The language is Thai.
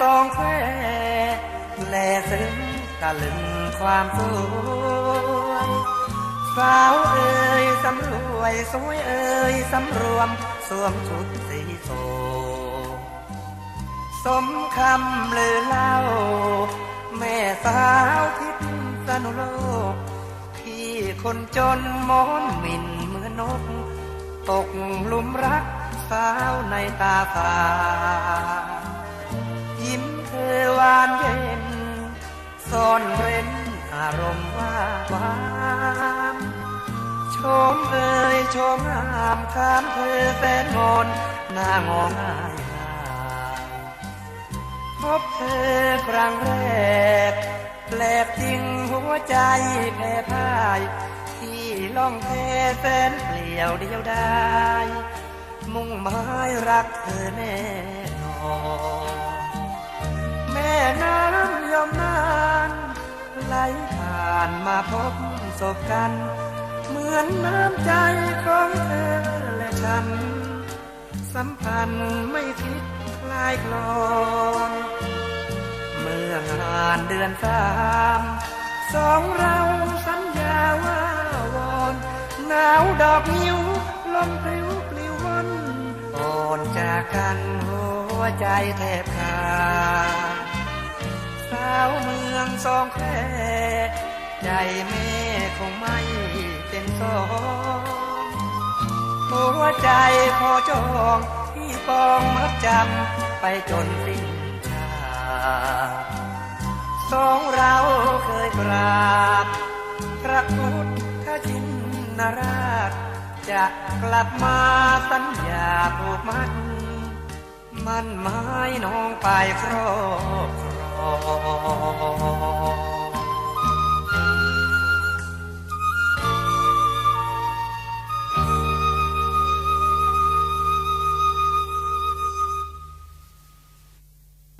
สองแลซึ้งตะลึงความสวยสาวเอ่ยสำรวยสวยเอ่ยสำรวมสวมชุดสีโสสมคำลือเล่า แม่สาวทิพย์สนุโลกที่คนจนมอนหมิ่นเหมือนนก ตกหลุมรักสาวในตาฝา เร้นอารมณ์ว่าวานชมเอ่ยชมงามถามเธอแสนงอนหน้างอง่ายหาพบเธอครั้งแรกแปลกจริงหัวใจแพ้พ่าย ที่ล่องแพแสนเปลี่ยวเดียวได้มุ่งหมายรักเธอแน่นอน ผ่านมาพบศพกัน เหมือนน้ำใจของเธอและฉัน สัมพันธ์ไม่คิดคลายคลอนเมื่องานเดือนสามสองเราสัญญาว่าวอนหนาวดอกนิ้วลมพริ้วปลิววนอ่อนจากกันหัวใจแทบขาด เมืองสองแควใจแม่คงไม่เป็นสองหัวใจพอจองที่ปองมัดจำไปจนสิ้นชาสองเราเคยกราบพระพุทธชินราช จะกลับมาสัญญาผูกมัดมันไม้น้องไปครอบครอง